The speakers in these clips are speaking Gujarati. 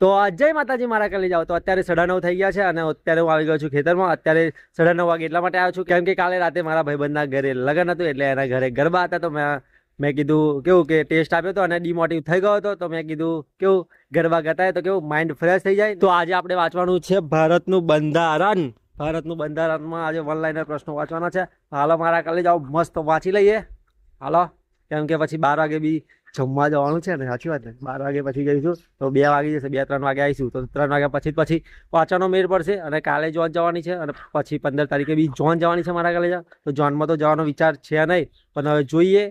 તો જય માતાજી, મારા કરી જાઓ. તો અત્યારે સાડા નવ થઈ ગયા છે અને અત્યારે હું આવી ગયો છું ખેતરમાં. અત્યારે સાડા નવ વાગે એટલા માટે આવ્યો છું. કેમ કે કાલે રાતે મારા ભાઈબંધના ઘરે લગ્ન હતું એટલે એના ઘરે ગરબા હતા. તો મેં મેં કીધું કેવું કે ટેસ્ટ આપ્યો હતો અને ડિમોટિવ થઈ ગયો હતો. તો મેં કીધું કેવું ગરબા ગતાય તો કેવું માઇન્ડ ફ્રેશ થઈ જાય. તો આજે આપણે વાંચવાનું છે ભારતનું બંધારણ. ભારતનું બંધારણમાં આજે વન લાઇનર પ્રશ્નો વાંચવાના છે. હાલો, મારા કાલે જાઓ. મસ્ત વાંચી લઈએ. હાલો, કેમ કે પછી બાર વાગે બી જમવા જવાનું છે ને, સાચી વાત ને બાર વાગે પછી જઈશું, તો બે વાગી જશે, બે ત્રણ વાગે આવીશું, તો ત્રણ વાગ્યા પછી પછી પાછળનો મેળ પડશે અને કાલે જોન જવાની છે અને પછી પંદર તારીખે બી જોન જવાની છે મારા કાલે તો જોનમાં તો જવાનો વિચાર છે નહીં, પણ હવે જોઈએ,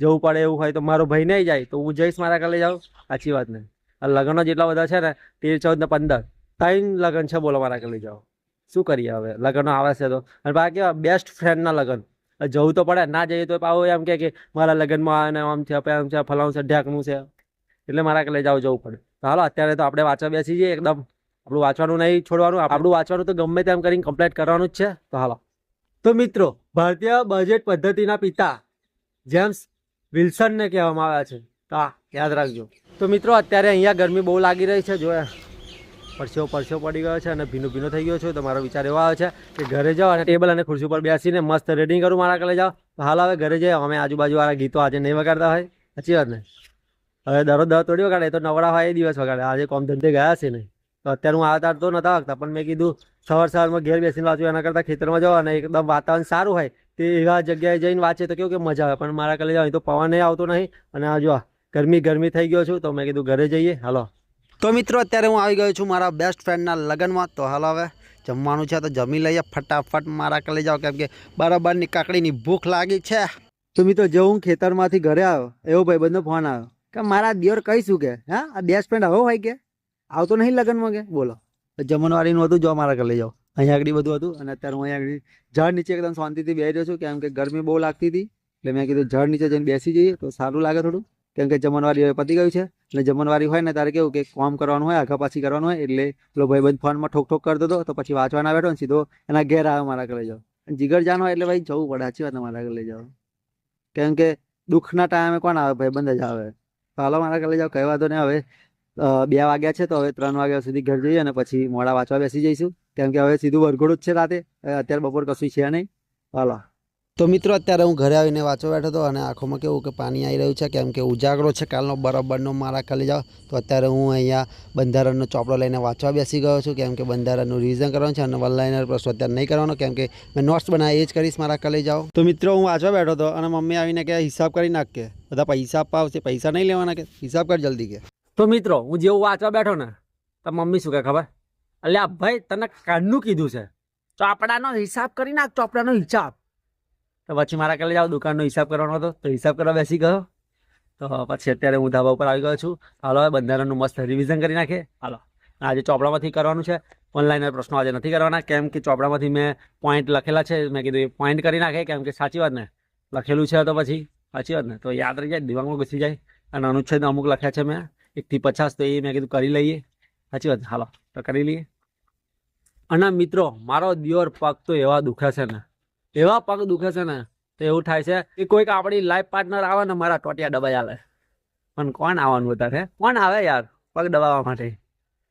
જવું પડે એવું હોય તો મારો ભાઈ નહીં જાય, તો હું જઈશ મારા કાલે જાઉં સાચી વાત ને. લગ્નો જેટલા બધા છે ને, તેર, ચૌદ ને પંદર, ત્રણ લગ્ન છે બોલો મારા કાલે જાઓ શું કરીએ હવે? લગ્નો આવે છે તો. અને બાકી બેસ્ટ ફ્રેન્ડના લગ્ન. જવું તો પડે, ના જઈએ તો પાછું એમ કે મારા લગ્નમાં આવે ને આમ છે આમ છે ફલાણું છે ઢાકનું છે. એટલે મારા લઈ જાવ, જવું પડે. હાલો, અત્યારે તો આપણે વાંચવા બેસી જઈએ એકદમ. આપણું વાંચવાનું નહીં છોડવાનું, આપણું વાંચવાનું તો ગમે તેમ કરીને કમ્પ્લીટ કરવાનું જ છે. તો હાલો. તો મિત્રો, ભારતીય બજેટ પદ્ધતિના પિતા જેમ્સ વિલ્સનને કહેવામાં આવ્યા છે. આ યાદ રાખજો. તો મિત્રો, અત્યારે અહીંયા ગરમી બહુ લાગી રહી છે જો પરસેવો પરસેવો પડી ગયો છે અને ભીનો ભીનો થઈ ગયો છું. તો મારો વિચાર એવો આવે છે કે ઘરે જાઓ અને ટેબલ અને ખુરશી પર બેસીને મસ્ત રેડિંગ કરું મારા કલે જાઓ. હાલ હવે ઘરે જઈએ અમે આજુબાજુવાળા ગીતો આજે નહીં વગાડતા હોય. સાચી વાત ને? હવે દરરોજ દર તોડી વગાડે. તો નવરા હોય એ દિવસ વગાડે. આજે કોમ ધંધે ગયા છે નહીં તો અત્યારે હું આવતા તો નતા વાગતા. પણ મેં કીધું સવાર સવારમાં ઘેર બેસીને વાંચું. એના કરતાં ખેતરમાં જાઓ અને એકદમ વાતાવરણ સારું હોય તે એવા જગ્યાએ જઈને વાંચે તો કેવું કે મજા આવે. પણ મારા કલે જાઓ તો પવન આવતો નહીં. અને આ જો ગરમી ગરમી થઈ ગયો છું. તો મેં કીધું ઘરે જઈએ. હાલો. તો મિત્રો, અત્યારે હું આવી ગયો છું મારા બેસ્ટ ફ્રેન્ડના લગ્નમાં. તો હાલ હવે, જમવાનું છે તો જમી લઈએ. ફટાફટ મારા કલે જાઓ, કેમ કે બરાબરની કાકડીની ભૂખ લાગી છે. તો મિત્રો, જો હું ખેતરમાંથી ઘરે આવ્યો, એવો ભાઈ બંધો ફોન આવ્યો કે, મારા દિયોર કહીશું કે? હા? આ બેસ્ટ ફ્રેન્ડ આવો હોય કે? આવતો નહીં લગ્નમાં કે? બોલો. જમણવારીનું હતું, જો મારા કલે જાઓ. અહીંયા આગળ બધું હતું અને અત્યારે હું અહીંયા આગળ ઝાડ નીચે એકદમ શાંતિથી બેસી રહ્યો છું, કેમ કે ગરમી બહુ લાગતી હતી. એટલે મેં કીધું ઝાડ નીચે જઈને બેસી જઈએ, તો સારું લાગે થોડું. કેમ કે જમણવારી હવે પતી ગયું છે. એટલે જમણવારી હોય ને તારે કેવું કે કામ કરવાનું હોય આગા પાછી કરવાનું હોય, એટલે પેલો ભાઈબંધ ફોનમાં ઠોક ઠોક કરતો હતો તો પછી વાંચવાના બેઠો ને સીધો એના ઘેર આવે મારા ઘરે જાઓ જીગર જાન હોય એટલે ભાઈ જવું પડે, સાચી વાત મારા ઘરે જાઓ કેમ કે દુઃખના ટાઈમે કોણ આવે? ભાઈબંધ જ આવે. તો હાલો મારા ઘરે જાઓ કઈ વાંધો નહીં હવે બે વાગ્યા છે તો હવે ત્રણ વાગ્યા સુધી ઘર જઈએ અને પછી મોડા વાંચવા બેસી જઈશું. કેમ કે હવે સીધું વરઘોડું જ છે રાતે, અત્યારે બપોર કશું છે નહીં. હાલો. તો મિત્રો, અત્યારે હું ઘરે આવીને વાંચવા બેઠો હતો અને આંખોમાં કેવું કે પાણી આવી રહ્યું છે, કેમ કે ઉજાગરો છે, કાલનો બરાબરનો મારા ખાલી જાઓ. તો અત્યારે હું અહીંયા બંધારણનો ચોપડો લઈને વાંચવા બેસી ગયો છું, કેમ કે બંધારણનું રિવિઝન કરવાનું છે અને વનલાઇનર પ્રશ્નો અત્યારે નહીં કરવાનો, કેમ કે મેં નોટ્સ બનાવી, એ જ કરીશ મારા ખાલી જાઓ. તો મિત્રો, હું વાંચવા બેઠો હતો અને મમ્મી આવીને કે હિસાબ કરી નાખ કે, બધા પૈસા આપવા પૈસા નહીં લેવાના કે, હિસાબ કર જલ્દી કે. તો મિત્રો, હું જેવું વાંચવા બેઠો ને, તો મમ્મી શું કે ખબર? અલ્યા ભાઈ, તને કાનનું કીધું છે. ચોપડાનો હિસાબ કરી નાખ, ચોપડાનો હિસાબ. તો પછી મારા કાલે જાઓ દુકાનનો હિસાબ કરવાનો હતો. તો હિસાબ કરવા બેસી ગયો. તો પછી અત્યારે હું ધાબા ઉપર આવી ગયો છું. હાલો હવે બંધારણનું મસ્ત રિવિઝન કરી નાખે હાલો. આજે ચોપડામાંથી કરવાનું છે. ઓનલાઈન પ્રશ્નો આજે નથી કરવાના. કેમ કે ચોપડામાંથી મેં પોઈન્ટ લખેલા છે. મેં કીધું એ પોઈન્ટ કરી નાખે. કેમ કે સાચી વાત ને લખેલું છે તો પછી સાચી વાત ને તો યાદ રહી જાય દિમાગમાં ઘૂસી જાય. અને અનુચ્છેદ અમુક લખ્યા છે મેં. એકથી પચાસ તો એ મેં કીધું કરી લઈએ. સાચી વાત. હાલો તો કરી લઈએ. અને મિત્રો મારો દિયોર પગ તો એવા દુખે છે ને. એવા પગ દુખે છે ને, તો એવું થાય છે કે કોઈક આપણી લાઈફ પાર્ટનર આવે ને મારા ટોટિયા દબાઈ આવે પણ કોણ આવવાનું વધારે? કોણ આવે યાર પગ દબાવવા માટે?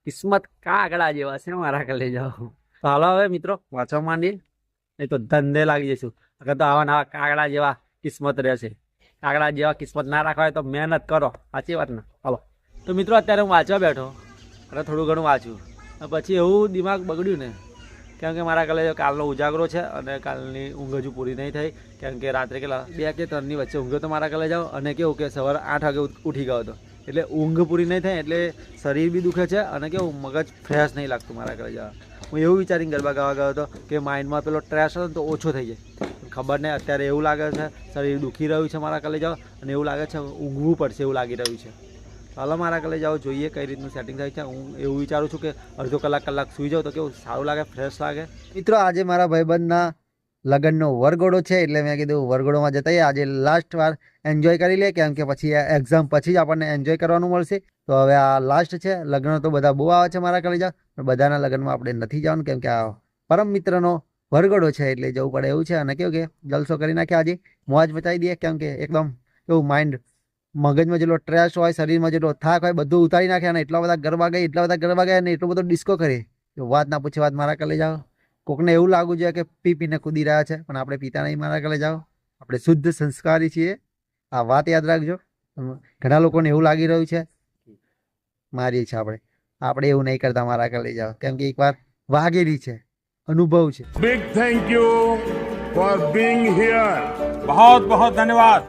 કિસ્મત કાગડા જેવા છે મારા કે લઈ જાઓ. તો હાલો હવે મિત્રો વાંચવા માંડી. નહીં તો ધંધે લાગી જઈશું. અગર તો આવા નવા કાગડા જેવા કિસ્મત રહેશે કાગડા જેવા કિસ્મત ના રાખવા હોય તો મહેનત કરો. સાચી વાત ને? હાલો. તો મિત્રો, અત્યારે હું વાંચવા બેઠો. અને થોડું ઘણું વાંચ્યું પછી એવું દિમાગ બગડ્યું ને કેમ કે મારા કાલે કાલનો ઉજાગરો છે અને કાલની ઊંઘ હજુ પૂરી નહીં થઈ. કેમ કે રાત્રે કેટલા? બે કે ત્રણની વચ્ચે ઊંઘ્યો તો મારા કાલે જાઓ અને કેવું કે સવારે આઠ વાગે ઉઠી ગયો હતો. એટલે ઊંઘ પૂરી નહીં થાય એટલે શરીર બી દુખે છે અને કેવું મગજ ફ્રેશ નહીં લાગતું મારા કાલે જવા. હું એવું વિચારીને ગરબા ગાવા ગયો હતો કે માઇન્ડમાં પેલો ટ્રેસ હતો તો ઓછો થઈ જાય. ખબર નહીં, અત્યારે એવું લાગે છે શરીર દુખી રહ્યું છે મારા કાલે જાઓ અને એવું લાગે છે ઊંઘવું પડશે એવું લાગી રહ્યું છે. ચાલો મારા કલે જાઓ, જોઈએ કઈ રીતનું સેટિંગ થાય છે. હું એવું વિચારું છું કે અડધો કલાક કલાક સૂઈ જાઉં તો કેવું સારું લાગે ફ્રેશ લાગે? મિત્રો, આજે મારા ભાઈબંધના લગ્નનો વરઘોડો છે, એટલે મેં કીધું વરઘોડોમાં જતા. આજે લાસ્ટ વાર એન્જોય કરી લે કેમ કે પછી એક્ઝામ પછી જ આપણને એન્જોય કરવાનું મળશે. તો હવે આ લાસ્ટ છે, લગ્ન તો બધા બહુ આવે છે મારા કલેજા પણ બધાના લગ્નમાં આપણે નથી જવાનું, કેમ કે આ પરમ મિત્રનો વરઘોડો છે, એટલે જવું પડે એવું છે. અને કેવું કે જલસો કરી નાખે આજે. મોજ મચાવી દઈએ, કેમ કે એકદમ એવું માઇન્ડ મગજમાં જેટલો ટ્રેસ હોય શરીરમાં જેટલો થાક હોય બધું ઉતારી નાખે અને એટલા બધા ગરબા ગયા એટલા બધા ગરબા ગયા અને એટલો બધો ડિસ્કો કરે. વાત ના પૂછે વાત મારા કલે જાઓ. કોકને એવું લાગુ છે કે પી પીને કૂદી રહ્યા છે પણ આપણે પીતા નહીં મારા કલે જાઓ. આપણે શુદ્ધ સંસ્કારી છીએ. આ વાત યાદ રાખજો. ઘણા લોકોને એવું લાગી રહ્યું છે. મારી છે આપણે. આપણે એવું નહીં કરતા મારા કલે જાઓ. કેમ કે એકવાર વાગેલી છે. અનુભવ છે. Big thank you for being here બહુત બહુત ધન્યવાદ